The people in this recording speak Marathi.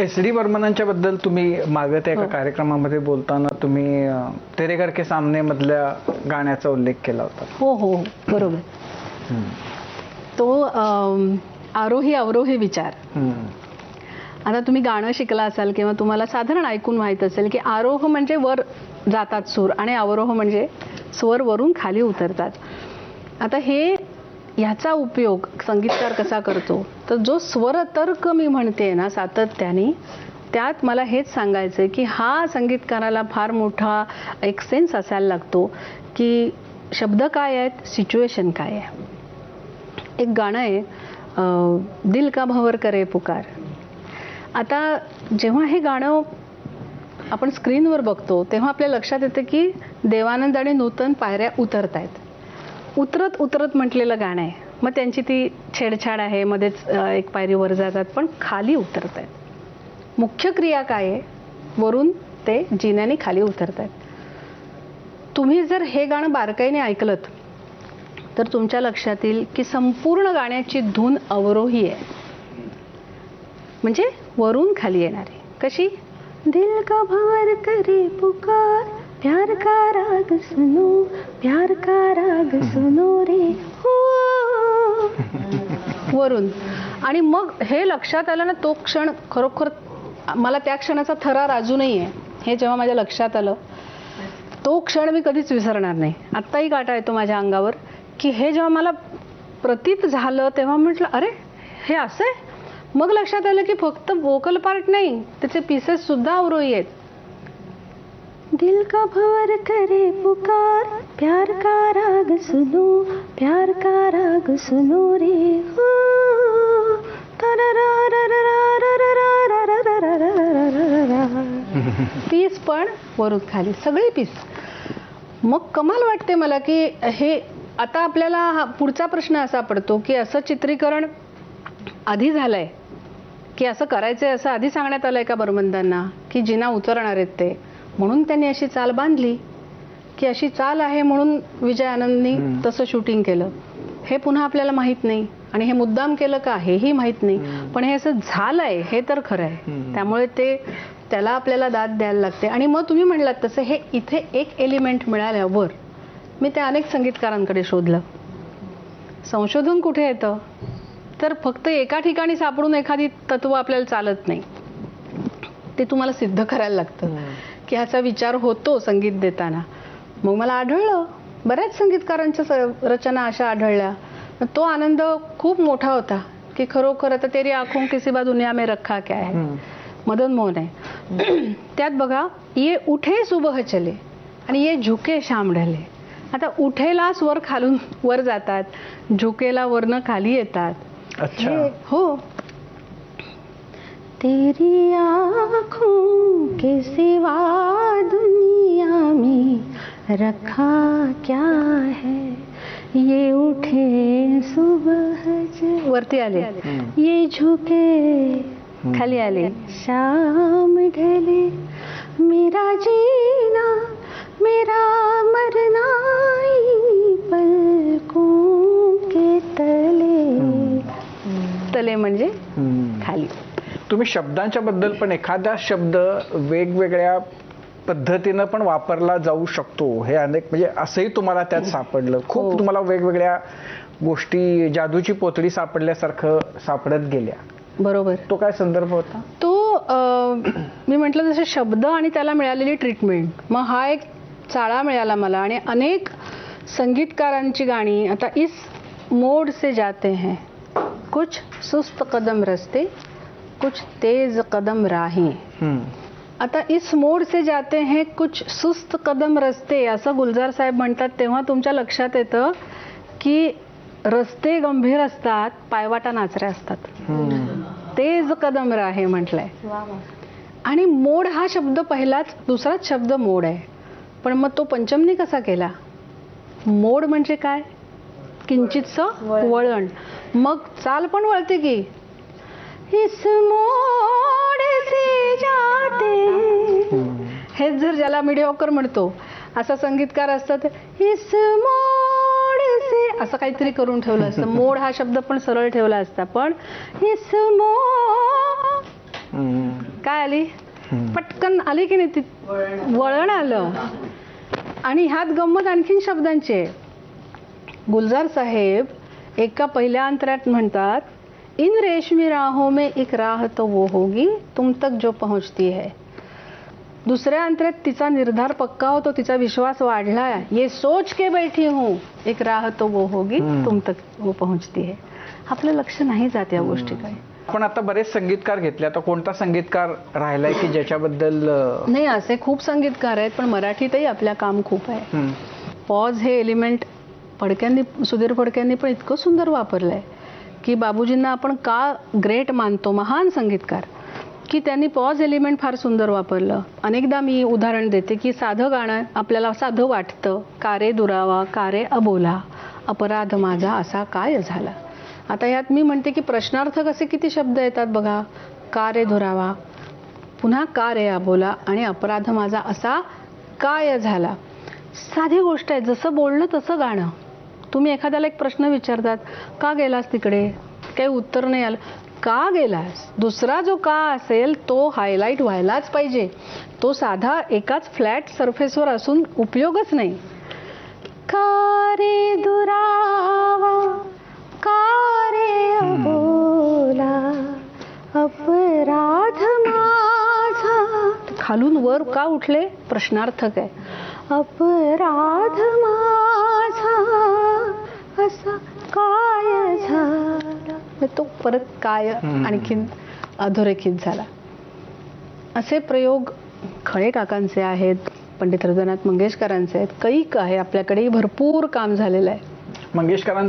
एस डी बर्मनांच्या बद्दल तुम्ही मागं त्या एका हो. कार्यक्रमामध्ये बोलताना तुम्ही तेरे घर के सामने मधल्या गाण्याचा उल्लेख केला होता. हो हो हो, बरोबर. तो आरोही अवरोही विचार. हम्म. आता तुम्ही गाणं शिकला असाल किंवा तुम्हाला साधारण ऐकून माहीत असेल की आरोह म्हणजे वर जातात सूर आणि अवरोह म्हणजे स्वर वरून खाली उतरतात. आता हे ह्याचा उपयोग संगीतकार कसा करतो? तर जो स्वर तर्क मी म्हणते ना सातत्याने त्यात मला हेच सांगायचं की हा संगीतकाराला फार मोठा एक सेन्स असायला लागतो की शब्द काय आहेत सिच्युएशन काय आहे. एक गाणं आहे दिल का भवर करे पुकार. आता जेव्हा हे गाणं आपण स्क्रीनवर बघतो तेव्हा आपल्या लक्षात येतं की देवानंद आणि नूतन पायऱ्या उतरत आहेत उतरत उतरत म्हटलेलं गाणं आहे. मग त्यांची ती छेडछाड आहे मध्येच एक पायरी वर जातात पण खाली उतरत आहेत मुख्य क्रिया काय आहे? वरून ते जिन्याने खाली उतरत आहेत तुम्ही जर हे गाणं बारकाईने ऐकलत तर तुमच्या लक्षात येईल की संपूर्ण गाण्याची धून अवरोही आहे. म्हणजे वरून खाली येणारी. कशी? दिल का भार करे पुकार प्यार का राग सुनो प्यार का राग सुनो रे हो वरून. आणि मग हे लक्षात आलं ना तो क्षण खरोखर मला त्या क्षणाचा थरार अजूनही आहे हे जेव्हा माझ्या लक्षात आलं तो क्षण मी कधीच विसरणार नाही. आत्ताही काटा येतो माझ्या अंगावर की हे जेव्हा मला प्रतीत झालं तेव्हा म्हटलं अरे हे असं आहे? मग लक्षात आलं की फक्त वोकल पार्ट नाही त्याचे पीसेस सुद्धा अवरोही आहेत. दिल का भंवर करे पुकार? प्यार का राग सुनो प्यार का राग सुनो रे हो. पीस पण वरून खाली सगळी पीस. मग कमाल वाटते मला की हे आता आपल्याला हा पुढचा प्रश्न असा पडतो की असं चित्रीकरण आधी झालंय की असं करायचंय असं आधी सांगण्यात आलंय का बरमंदांना की जिना उतरणार आहेत ते? म्हणून त्यांनी अशी चाल बांधली की अशी चाल आहे म्हणून विजय आनंदनी. तसं शूटिंग केलं. हे पुन्हा आपल्याला माहीत नाही आणि हे मुद्दाम केलं का हेही माहीत नाही. पण हे असं झालंय हे तर खरं आहे. त्यामुळे ते त्याला आपल्याला दाद द्यायला लागते. आणि मग तुम्ही म्हणलात तसं हे इथे एक एलिमेंट मिळाल्यावर मी त्या अनेक संगीतकारांकडे शोधलं. संशोधन कुठे येतं? तर फक्त एका ठिकाणी सापडून एखादी तत्व आपल्याला चालत नाही. ते तुम्हाला सिद्ध करायला लागतं. की ह्याचा विचार होतो संगीत देताना. मग मला आढळलं. बऱ्याच संगीतकारांच्या स- रचना अशा आढळल्या. तो आनंद खूप मोठा होता की खरोखर आता तेरी आंखों किसी बा दुनिया में रखा क्या है. मदन मोहन आहे. त्यात बघा ये उठे सुबह चले आणि ये झुके शाम ढले. आता उठेला स्वर खालून वर जातात झुकेला वरनं खाली येतात. अच्छा. हो. तेरी आँखों के सिवा दुनिया में रखा क्या है? ये उठे सुबह वरती आले। हम्म. ये झुके खाली आले। शाम ढले। मेरा जीना मेरा मरना पलकों के तले। तले म्हणजे? हम्म. खाली। तुम्ही शब्दांच्या बद्दल पण एखादा शब्द वेगवेगळ्या पद्धतीनं पण वापरला जाऊ शकतो. हे अनेक म्हणजे असंही तुम्हाला त्यात सापडलं. खूप हो. तुम्हाला वेगवेगळ्या गोष्टी जादूची पोतडी सापडल्यासारखं सापडत गेल्या. बरोबर. तो काय संदर्भ होता? तो मी म्हटलं जसे शब्द आणि त्याला मिळालेली ट्रीटमेंट मग हा एक चाळा मिळाला मला आणि अनेक संगीतकारांची गाणी आता इस मोड से जाते हैं. कुछ सुस्त कदम रस्ते कुछ तेज कदम राहें. आता इस मोड से जाते हैं कुछ सुस्त कदम रस्ते। असं गुलजार साहेब म्हणतात तेव्हा तुमच्या लक्षात येतं की रस्ते गंभीर असतात पायवाटा नाचऱ्या असतात. तेज कदम राहे म्हटलंय. आणि मोड हा शब्द पहिलाच दुसराच शब्द मोड आहे. पण मग तो पंचमनी कसा केला? मोड म्हणजे काय? किंचितच वळण. मग चाल पण वळते की? इस मोड से जाते. हेच जर ज्याला मिडिओकर म्हणतो. असा संगीतकार असतात इस मोड से असं काहीतरी करून ठेवलं असतं. मोड हा शब्द पण सरळ ठेवला असता. पण इस मोड हम्म. काय आली. पटकन आली की नाही ती? वळण आलं. आणि ह्यात गंमत आणखीन शब्दांची आहे. गुलजार साहेब एका पहिल्या अंतरात म्हणतात इन रेशमी राहों में एक राह तो वो होगी तुम तक जो पहुंचती है। दुसऱ्या अंतरात तिचा निर्धार पक्का होतो तिचा विश्वास वाढलाय ये सोच के बैठी हूं एक राह तो वो होगी. तुम तक वो पहुंचती है। आपलं लक्ष नाही जात या गोष्टीकडे पण आता बरेच संगीतकार घेतले आता कोणता संगीतकार राहिलाय की ज्याच्याबद्दल नाही असे खूप संगीतकार आहेत पण मराठीतही आपल्या काम खूप आहे. पॉज हे एलिमेंट फडक्यांनी सुधीर फडक्यांनी पण इतकं सुंदर वापरलंय. की बाबूजींना आपण का ग्रेट मानतो? महान संगीतकार. की त्यांनी पॉज एलिमेंट फार सुंदर वापरलं. अनेकदा मी उदाहरण देते की साधं गाणं आपल्याला साधं वाटतं. कारे दुरावा? कारे अबोला? अपराध माझा असा काय झाला? आता यात मी म्हणते की प्रश्नार्थक असे किती शब्द येतात बघा. का रे दुरावा? पुन्हा का रे अबोला? आणि अपराध माझा असा काय झाला? साधी गोष्ट आहे जसं बोलणं तसं गाणं. तुम्ही एखाद्याला एक प्रश्न विचारतात का गेलास तिकडे? काही उत्तर नाही आलं. का गेलास? दुसरा जो का असेल तो हायलाईट व्हायलाच पाहिजे. तो साधा एकाच फ्लॅट सरफेसवर असून उपयोगच नाही. का रे दुरावा? का रे अबोला? अपराध माझा? खालून वर का उठले? प्रश्नार्थक आहे अपराध माझा असा काय झाला? तो परत काय. आणखीन अधोरेखित झाला. असे प्रयोग खळे काकांचे आहेत पंडित हृदयनाथ मंगेशकरांचे आहेत. कैक आहे आपल्याकडे भरपूर काम झालेलं आहे. मंगेशकरांचं